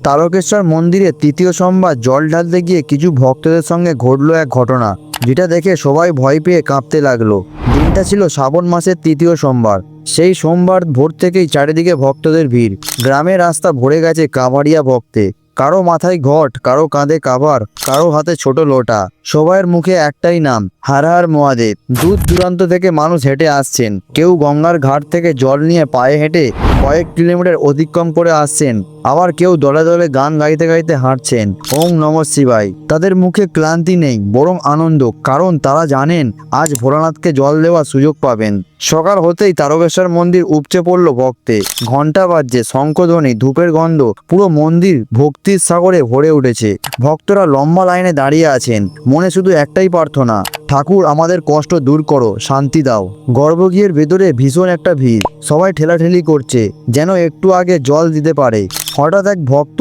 তারকেশ্বর মন্দিরে তৃতীয় সোমবার জল ঢালতে গিয়ে কিছু ভক্তদের সঙ্গে ঘটলো এক ঘটনা, যেটা দেখে সবাই ভয় পেয়ে কাঁপতে লাগল। দিনটা ছিল শ্রাবণ মাসের তৃতীয় সোমবার। সেই সোমবার ভোর থেকেই চারিদিকে ভক্তদের ভিড়। গ্রামের রাস্তা ভরে গেছে কাভারিয়া ভক্তে। কারও মাথায় ঘট, কারও কাঁধে কাভার, কারও হাতে ছোট লোটা। সবার মুখে একটাই নাম, হার হার মহাদেব। দূর দূরান্ত থেকে মানুষ হেঁটে আসছেন। কেউ গঙ্গার ঘাট থেকে জল নিয়ে পায়ে হেঁটে কয়েক কিলোমিটার অতিক্রম করে আসছেন। আবার কেউ দলে দলে গান গাইতে গাইতে হাঁটছেন। ওম নম শিবাই তাদের মুখে ক্লান্তি নেই, বরং আনন্দ। কারণ তারা জানেন, আজ ভোলানাথকে জল দেওয়ার সুযোগ পাবেন। সকাল হতেই তারকেশ্বর মন্দির উপচে পড়ল ভক্তে। ঘণ্টা বাজছে, শঙ্খধ্বনি, ধূপের গন্ধ, পুরো মন্দির ভক্তির সাগরে ভরে উঠেছে। ভক্তরা লম্বা লাইনে দাঁড়িয়ে আছেন। মনে শুধু একটাই প্রার্থনা ঠাকুর আমাদের কষ্ট দূর করো, শান্তি দাও। গর্ভগৃহের ভেতরে ভীষণ একটা ভিড়। সবাই ঠেলাঠেলি করছে, যেন একটু আগে জল দিতে পারে। হঠাৎ এক ভক্ত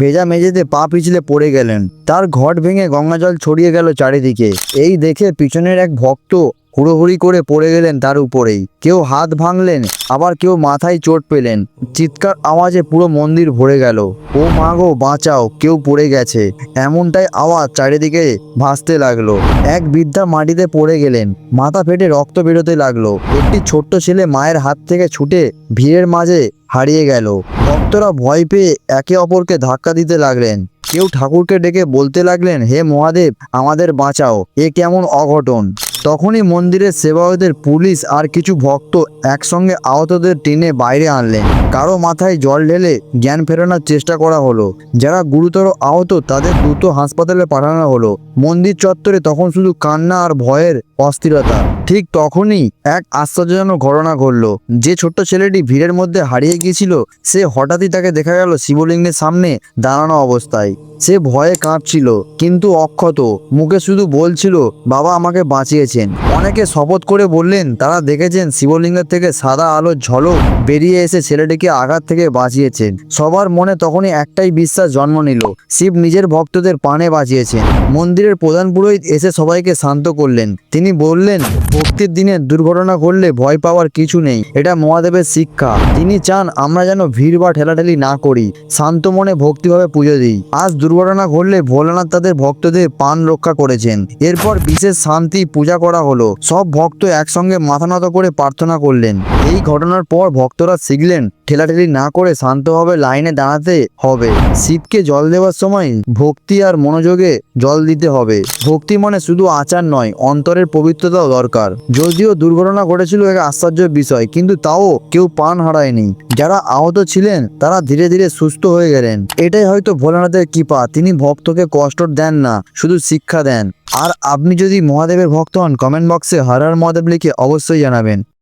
ভেজা মেঝেতে পা পিছলে পড়ে গেলেন। তার ঘট ভেঙে গঙ্গাজল ছড়িয়ে গেল চারিদিকে। এই দেখে পিছনের এক ভক্ত হুড়োহুড়ি করে পড়ে গেলেন তার উপরেই। কেউ হাত ভাঙলেন, আবার কেউ মাথায় চোট পেলেন। চিৎকার আওয়াজে পুরো মন্দির ভরে গেল। ও মা গো, বাঁচাও, কেউ পড়ে গেছে। এমনটাই আওয়াজ চারিদিকে ভাসতে লাগল। এক বৃদ্ধা মাটিতে পড়ে গেলেন। মাথা ফেটে রক্ত বেরোতে লাগল। একটি ছোট্ট ছেলে মায়ের হাত থেকে ছুটে ভিড়ের মাঝে হারিয়ে গেল। ভক্তরা ভয় পেয়ে একে অপরকে ধাক্কা দিতে লাগলেন। কেউ ঠাকুরকে ডেকে বলতে লাগলেন, হে মহাদেব, আমাদের বাঁচাও। এ কেমন অঘটন? তখনই মন্দিরের সেবায়তদের পুলিশ আর কিছু ভক্ত একসঙ্গে আহতদের টেনে বাইরে আনলেন। কারও মাথায় জল ঢেলে জ্ঞান ফেরানোর চেষ্টা করা হলো। যারা গুরুতর আহত, তাদের দ্রুত হাসপাতালে পাঠানো হলো। মন্দির চত্বরে তখন শুধু কান্না আর ভয়ের অস্থিরতা। ঠিক তখনই এক আশ্চর্যজনক ঘটনা ঘটলো। যে ছোট্ট ছেলেটি ভিড়ের মধ্যে হারিয়ে গিয়েছিল, সে হঠাৎই তাকে দেখা গেল শিবলিঙ্গের সামনে দাঁড়ানো অবস্থায়। সে ভয়ে কাঁপছিল কিন্তু অক্ষত মুখে শুধু বলছিল, বাবা আমাকে বাঁচিয়েছেন। অনেকে শপথ করে বললেন, তারা দেখেছেন শিবলিঙ্গের থেকে সাদা আলোর ঝলক বেরিয়ে এসে ছেলেটিকে আঘাত থেকে বাঁচিয়েছেন। সবার মনে তখনই একটাই বিশ্বাস জন্ম নিল, শিব নিজের ভক্তদের পানে বাঁচিয়েছেন। মন্দিরের প্রধান পুরোহিত এসে সবাইকে শান্ত করলেন। তিনি বললেন, ভক্তির দিনে দুর্ঘটনা ঘটলে ভয় পাওয়ার কিছু নেই, এটা মহাদেবের শিক্ষা। তিনি চান আমরা যেন ভিড় বা ঠেলাঠেলি না করি, শান্ত মনে ভক্তিভাবে পুজো দিই। আজ দুর্ঘটনা ঘটলে ভোলানাথ তাদের ভক্তদের পান রক্ষা করেছেন। এরপর বিশেষ শান্তি পূজা করা হলো। সব ভক্ত একসঙ্গে মাথা নত করে প্রার্থনা করলেন। এই ঘটনার পর ভক্তরা শিখলেন ঠেলাঠেলি না করে শান্তভাবে লাইনে দাঁড়াতে হবে। শীতকে জল দেওয়ার সময় ভক্তি আর মনোযোগে জল দিতে হবে। ভক্তি মানে শুধু আচার নয়, অন্তরের পবিত্রতাও দরকার। যদিও দুর্ঘটনা ঘটেছিল এক আশ্চর্য বিষয়, কিন্তু তাও কেউ প্রাণ হারায়নি। যারা আহত ছিলেন, তারা ধীরে ধীরে সুস্থ হয়ে গেলেন। এটাই হয়তো ভোলানাথের কৃপা। তিনি ভক্তকে কষ্ট দেন না, শুধু শিক্ষা দেন। আর আপনি যদি মহাদেবের ভক্ত হন কমেন্ট বক্সে হর হর মহাদেব লিখে অবশ্যই জানাবেন।